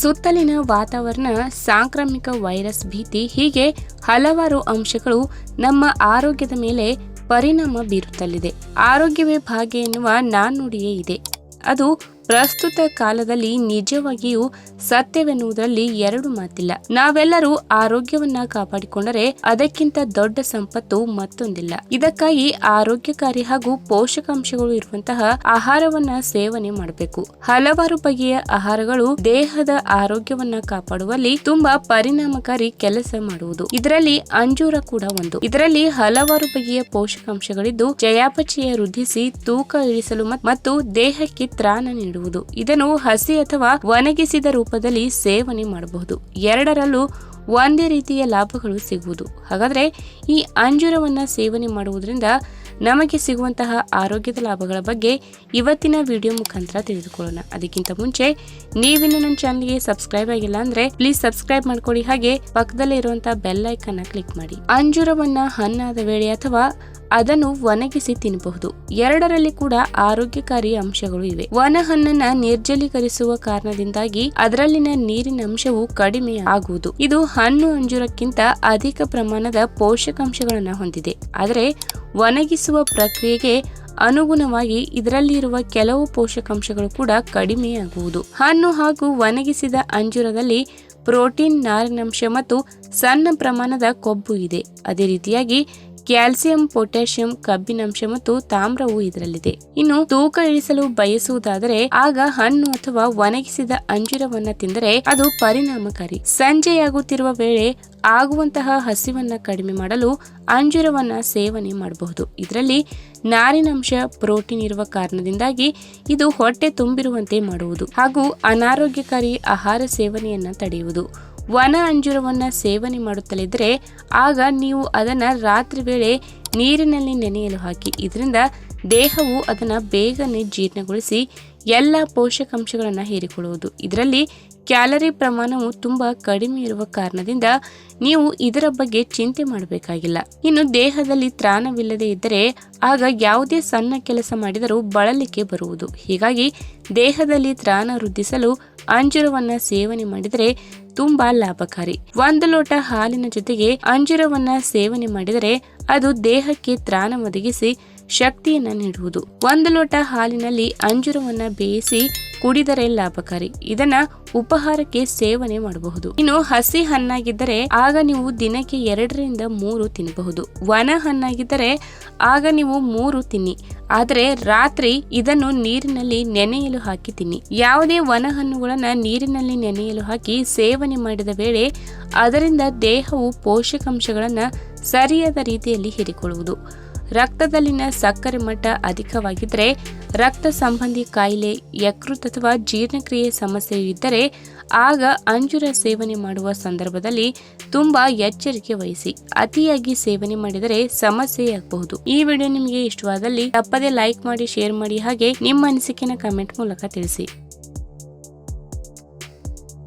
ಸುತ್ತಲಿನ ವಾತಾವರಣ, ಸಾಂಕ್ರಾಮಿಕ ವೈರಸ್ ಭೀತಿ, ಹೀಗೆ ಹಲವಾರು ಅಂಶಗಳು ನಮ್ಮ ಆರೋಗ್ಯದ ಮೇಲೆ ಪರಿಣಾಮ ಬೀರುತ್ತಲಿದೆ. ಆರೋಗ್ಯವೇ ಭಾಗ್ಯ ಎನ್ನುವ ನಾಣ್ಣುಡಿಯೇ ಇದೆ. ಅದು ಪ್ರಸ್ತುತ ಕಾಲದಲ್ಲಿ ನಿಜವಾಗಿಯೂ ಸತ್ಯವೆನ್ನುವುದರಲ್ಲಿ ಎರಡು ಮಾತಿಲ್ಲ. ನಾವೆಲ್ಲರೂ ಆರೋಗ್ಯವನ್ನ ಕಾಪಾಡಿಕೊಂಡರೆ ಅದಕ್ಕಿಂತ ದೊಡ್ಡ ಸಂಪತ್ತು ಮತ್ತೊಂದಿಲ್ಲ. ಇದಕ್ಕಾಗಿ ಆರೋಗ್ಯಕಾರಿ ಹಾಗೂ ಪೋಷಕಾಂಶಗಳು ಇರುವಂತಹ ಆಹಾರವನ್ನ ಸೇವನೆ ಮಾಡಬೇಕು. ಹಲವಾರು ಬಗೆಯ ಆಹಾರಗಳು ದೇಹದ ಆರೋಗ್ಯವನ್ನ ಕಾಪಾಡುವಲ್ಲಿ ತುಂಬಾ ಪರಿಣಾಮಕಾರಿ ಕೆಲಸ ಮಾಡುವುದು. ಇದರಲ್ಲಿ ಅಂಜೂರ ಕೂಡ ಒಂದು. ಇದರಲ್ಲಿ ಹಲವಾರು ಬಗೆಯ ಪೋಷಕಾಂಶಗಳಿದ್ದು ಚಯಾಪಚಯ ವೃದ್ಧಿಸಿ ತೂಕ ಇಳಿಸಲು ಮತ್ತು ದೇಹಕ್ಕೆ ತ್ರಾಣ ಇದನ್ನು ಹಸಿ ಅಥವಾ ಒಣಗಿಸಿದ ರೂಪದಲ್ಲಿ ಸೇವನೆ ಮಾಡಬಹುದು. ಎರಡರಲ್ಲೂ ಒಂದೇ ರೀತಿಯ ಲಾಭಗಳು ಸಿಗುವುದು. ಹಾಗಾದ್ರೆ ಈ ಅಂಜೂರವನ್ನು ಸೇವನೆ ಮಾಡುವುದರಿಂದ ನಮಗೆ ಸಿಗುವಂತಹ ಆರೋಗ್ಯದ ಲಾಭಗಳ ಬಗ್ಗೆ ಇವತ್ತಿನ ವಿಡಿಯೋ ಮುಖಾಂತರ ತಿಳಿದುಕೊಳ್ಳೋಣ. ಅದಕ್ಕಿಂತ ಮುಂಚೆ, ನೀವಿನ್ನು ನನ್ನ ಚಾನಲ್ಗೆ ಸಬ್ಸ್ಕ್ರೈಬ್ ಆಗಿಲ್ಲ ಅಂದ್ರೆ ಪ್ಲೀಸ್ ಸಬ್ಸ್ಕ್ರೈಬ್ ಮಾಡ್ಕೊಳ್ಳಿ. ಹಾಗೆ ಪಕ್ಕದಲ್ಲಿ ಇರುವಂತಹ ಬೆಲ್ ಐಕನ್ ಕ್ಲಿಕ್ ಮಾಡಿ. ಅಂಜೂರವನ್ನ ಹಣ್ಣಾದ ವೇಳೆ ಅಥವಾ ಅದನ್ನು ಒಣಗಿಸಿ ತಿನ್ನಬಹುದು ಎರಡರಲ್ಲಿ ಕೂಡ ಆರೋಗ್ಯಕಾರಿ ಅಂಶಗಳು ಇವೆ. ಒಣ ಹಣ್ಣನ್ನ ನಿರ್ಜಲೀಕರಿಸುವ ಕಾರಣದಿಂದಾಗಿ ಅದರಲ್ಲಿನ ನೀರಿನ ಅಂಶವು ಕಡಿಮೆ ಆಗುವುದು. ಇದು ಹಣ್ಣು ಅಂಜೂರಕ್ಕಿಂತ ಅಧಿಕ ಪ್ರಮಾಣದ ಪೋಷಕಾಂಶಗಳನ್ನ ಹೊಂದಿದೆ. ಆದರೆ, ಒಣಗಿಸುವ ಪ್ರಕ್ರಿಯೆಗೆ ಅನುಗುಣವಾಗಿ ಇದರಲ್ಲಿರುವ ಕೆಲವು ಪೋಷಕಾಂಶಗಳು ಕೂಡ ಕಡಿಮೆಯಾಗುವುದು. ಹಣ್ಣು ಹಾಗೂ ಒಣಗಿಸಿದ ಅಂಜೂರದಲ್ಲಿ ಪ್ರೋಟೀನ್, ನಾರಿನಂಶ ಮತ್ತು ಸಣ್ಣ ಪ್ರಮಾಣದ ಕೊಬ್ಬು ಇದೆ. ಅದೇ ರೀತಿಯಾಗಿ ಕ್ಯಾಲ್ಸಿಯಂ, ಪೊಟ್ಯಾಷಿಯಂ, ಕಬ್ಬಿನಂಶ ಮತ್ತು ತಾಮ್ರವು ಇದರಲ್ಲಿದೆ. ಇನ್ನು ತೂಕ ಇಳಿಸಲು ಬಯಸುವುದಾದರೆ ಆಗ ಹಣ್ಣು ಅಥವಾ ಒಣಗಿಸಿದ ಅಂಜೂರವನ್ನ ತಿಂದರೆ ಅದು ಪರಿಣಾಮಕಾರಿ. ಸಂಜೆಯಾಗುತ್ತಿರುವ ವೇಳೆ ಆಗುವಂತಹ ಹಸಿವನ್ನ ಕಡಿಮೆ ಮಾಡಲು ಅಂಜೂರವನ್ನ ಸೇವನೆ ಮಾಡಬಹುದು. ಇದರಲ್ಲಿ ನಾರಿನಂಶ, ಪ್ರೋಟೀನ್ ಇರುವ ಕಾರಣದಿಂದಾಗಿ ಇದು ಹೊಟ್ಟೆ ತುಂಬಿರುವಂತೆ ಮಾಡುವುದು ಹಾಗೂ ಅನಾರೋಗ್ಯಕಾರಿ ಆಹಾರ ಸೇವನೆಯನ್ನ ತಡೆಯುವುದು. ವನ ಅಂಜೂರವನ್ನು ಸೇವನೆ ಮಾಡುತ್ತಲಿದ್ದರೆ ಆಗ ನೀವು ಅದನ್ನು ರಾತ್ರಿ ವೇಳೆ ನೀರಿನಲ್ಲಿ ನೆನೆಯಲು ಹಾಕಿ, ಇದರಿಂದ ದೇಹವು ಅದನ್ನು ಬೇಗನೆ ಜೀರ್ಣಗೊಳಿಸಿ ಎಲ್ಲ ಪೋಷಕಾಂಶಗಳನ್ನು ಹೀರಿಕೊಳ್ಳುವುದು. ಇದರಲ್ಲಿ ಕ್ಯಾಲರಿ ಪ್ರಮಾಣವು ತುಂಬ ಕಡಿಮೆ ಇರುವ ಕಾರಣದಿಂದ ನೀವು ಇದರ ಬಗ್ಗೆ ಚಿಂತೆ ಮಾಡಬೇಕಾಗಿಲ್ಲ. ಇನ್ನು ದೇಹದಲ್ಲಿ ತ್ರಾಣವಿಲ್ಲದೆ ಇದ್ದರೆ ಆಗ ಯಾವುದೇ ಸಣ್ಣ ಕೆಲಸ ಮಾಡಿದರೂ ಬಳಲಿಕೆ ಬರುವುದು. ಹೀಗಾಗಿ ದೇಹದಲ್ಲಿ ತ್ರಾಣ ವೃದ್ಧಿಸಲು ಅಂಜೂರವನ್ನ ಸೇವನೆ ಮಾಡಿದರೆ ತುಂಬಾ ಲಾಭಕಾರಿ. ಒಂದು ಲೋಟ ಹಾಲಿನ ಜೊತೆಗೆ ಅಂಜೂರವನ್ನ ಸೇವನೆ ಮಾಡಿದರೆ ಅದು ದೇಹಕ್ಕೆ ತ್ರಾಣ ಒದಗಿಸಿ ಶಕ್ತಿಯನ್ನ ನೀಡುವುದು. ಒಂದು ಲೋಟ ಹಾಲಿನಲ್ಲಿ ಅಂಜೂರವನ್ನ ಬೇಯಿಸಿ ಕುಡಿದರೆ ಲಾಭಕಾರಿ. ಇದನ್ನ ಉಪಹಾರಕ್ಕೆ ಸೇವನೆ ಮಾಡಬಹುದು. ಇನ್ನು ಹಸಿ ಹಣ್ಣಾಗಿದ್ದರೆ ಆಗ ನೀವು ದಿನಕ್ಕೆ ಎರಡರಿಂದ ಮೂರು ತಿನ್ನಬಹುದು ಒಣ ಹಣ್ಣಾಗಿದ್ದರೆ ಆಗ ನೀವು ಮೂರು ತಿನ್ನಿ. ಆದರೆ ರಾತ್ರಿ ಇದನ್ನು ನೀರಿನಲ್ಲಿ ನೆನೆಯಲು ಹಾಕಿ ತಿನ್ನಿ. ಯಾವುದೇ ಒಣ ಹಣ್ಣುಗಳನ್ನು ನೀರಿನಲ್ಲಿ ನೆನೆಯಲು ಹಾಕಿ ಸೇವನೆ ಮಾಡಿದ ವೇಳೆ ಅದರಿಂದ ದೇಹವು ಪೋಷಕಾಂಶಗಳನ್ನು ಸರಿಯಾದ ರೀತಿಯಲ್ಲಿ ಹೀರಿಕೊಳ್ಳುವುದು. ರಕ್ತದಲ್ಲಿನ ಸಕ್ಕರೆ ಮಟ್ಟ ಅಧಿಕವಾಗಿದ್ದರೆ ರಕ್ತ ಸಂಬಂಧಿ ಕಾಯಿಲೆ, ಯಕೃತ್ ಅಥವಾ ಜೀರ್ಣಕ್ರಿಯೆ ಸಮಸ್ಯೆಯು ಇದ್ದರೆ ಆಗ ಅಂಜೂರ ಸೇವನೆ ಮಾಡುವ ಸಂದರ್ಭದಲ್ಲಿ ತುಂಬಾ ಎಚ್ಚರಿಕೆ ವಹಿಸಿ, ಅತಿಯಾಗಿ ಸೇವನೆ ಮಾಡಿದರೆ ಸಮಸ್ಯೆಯಾಗಬಹುದು ಈ ವಿಡಿಯೋ ನಿಮಗೆ ಇಷ್ಟವಾದಲ್ಲಿ ತಪ್ಪದೇ ಲೈಕ್ ಮಾಡಿ ಶೇರ್ ಮಾಡಿ ಹಾಗೆ ನಿಮ್ಮ ಅನಿಸಿಕೆನ ಕಮೆಂಟ್ ಮೂಲಕ ತಿಳಿಸಿ.